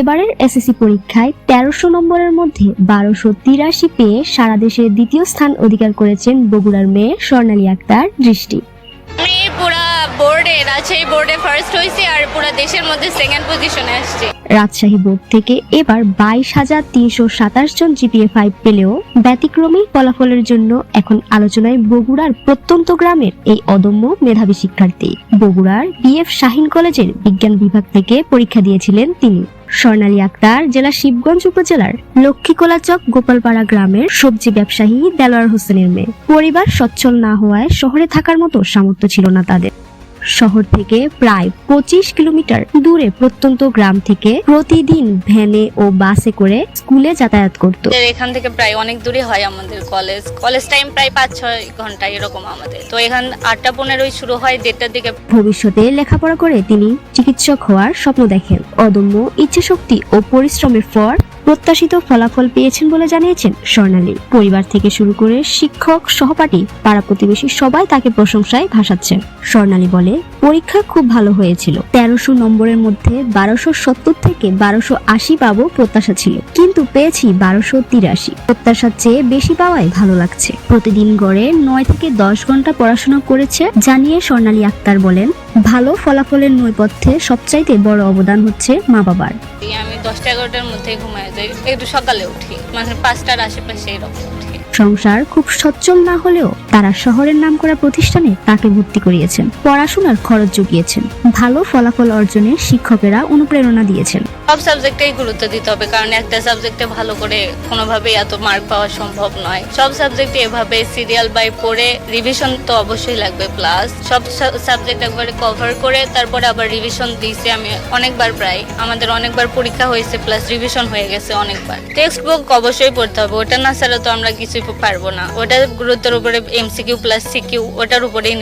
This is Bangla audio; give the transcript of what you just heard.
এবারের এসএসসি পরীক্ষায় তেরোশো নম্বরের মধ্যে বারোশো তিরাশি পেয়ে সারা দেশে দ্বিতীয় স্থান অধিকার করেছেন বগুড়ার মেয়ে স্বর্ণালী আক্তার দৃষ্টি। পুরা বোর্ডে রাজশাহী বোর্ডে ফার্স্ট হয়েছি আর পুরা দেশের মধ্যে সেকেন্ড পজিশনে আসছি। রাজশাহী বোর্ড থেকে এবার বাইশ হাজার তিনশো সাতাশ জন জিপিএ ফাইভ পেলেও ব্যতিক্রমী ফলাফলের জন্য এখন আলোচনায় বগুড়ার প্রত্যন্ত গ্রামের এই অদম্য মেধাবী শিক্ষার্থী। বগুড়ার বিএফ শাহিন কলেজের বিজ্ঞান বিভাগ থেকে পরীক্ষা দিয়েছিলেন তিনি। স্বর্ণালী আক্তার জেলা শিবগঞ্জ উপজেলার লক্ষ্মীকোলাচক গোপালপাড়া গ্রামের সবজি ব্যবসায়ী দেলোয়ার হোসেনের মেয়ে। পরিবার সচ্ছল না হওয়ায় শহরে থাকার মতো সামর্থ্য ছিল না তাদের। শহর থেকে প্রায় পঁচিশ কিলোমিটার দূরে প্রত্যন্ত গ্রাম থেকে প্রতিদিন ভ্যানে ও বাসে করে স্কুলে যাতায়াত করত। এখান থেকে প্রায় অনেক দূরে হয় আমাদের কলেজ। কলেজ টাইম প্রায় পাঁচ ছয় ঘণ্টা এরকম আমাদের। তো এখান আটটা পনেরোই শুরু হয় দেড়টার দিকে ভবিষ্যতে লেখাপড়া করে তিনি চিকিৎসক হওয়ার স্বপ্ন দেখেন। অদম্য ইচ্ছাশক্তি ও পরিশ্রমের পর প্রত্যাশিত ফলাফল পেয়েছেন বলে জানিয়েছেন স্বর্ণালী। পরিবার থেকে শুরু করে শিক্ষক, সহপাঠী, পাড়া প্রতিবেশী সবাই তাকে প্রশংসায় ভাসাচ্ছেন। স্বর্ণালী বলে, পরীক্ষা খুব ভালো হয়েছিল। তেরোশো নম্বরের মধ্যে বারোশো সত্তর থেকে বারোশো আশি পাবো প্রত্যাশা ছিল, কিন্তু পেয়েছি বারোশো তিরাশি। প্রত্যাশার চেয়ে বেশি পাওয়ায় ভালো লাগছে। প্রতিদিন গড়ে নয় থেকে দশ ঘণ্টা পড়াশোনা করেছে, জানিয়ে স্বর্ণালী আক্তার বলেন, ভালো ফলাফলের নৈপথ্যে সবচাইতে বড় অবদান হচ্ছে মা বাবার আমি দশটা এগারোটার মধ্যে ঘুমায় যাই। একটু সকালে উঠি মানে পাঁচটার আশেপাশে এরকম উঠি। সংসার খুব সচ্ছল না হলেও তারা শহরের নামকরা প্রতিষ্ঠানে তাকে ভর্তি করিয়েছেন। পড়াশোনার খরচ জুগিয়েছেন। ভালো ফলাফল অর্জনে শিক্ষকেরা অনুপ্রেরণা দিয়েছেন। সব সাবজেক্টেই গুরুত্ব দিতে হবে, কারণ একটা সাবজেক্টে ভালো করে কোনোভাবেই এত মার্ক পাওয়া সম্ভব নয়। সব সাবজেক্টে এভাবে সিরিয়াল বাই পড়ে রিভিশন তো অবশ্যই লাগবে প্লাস সব সাবজেক্ট একবারে কভার করে তারপরে আবার রিভিশন দিয়েছি আমি অনেকবার প্রায়। আমাদের অনেকবার পরীক্ষা হয়েছে প্লাস রিভিশন হয়ে গেছে অনেকবার। টেক্সট বুক অবশ্যই পড়তে হবে, ওটা না ছাড়া তো আমরা কিছুই পারব না। ওটা গুরুত্বের উপরে এমসিকিউ প্লাস সিকিউ ওটার উপরেই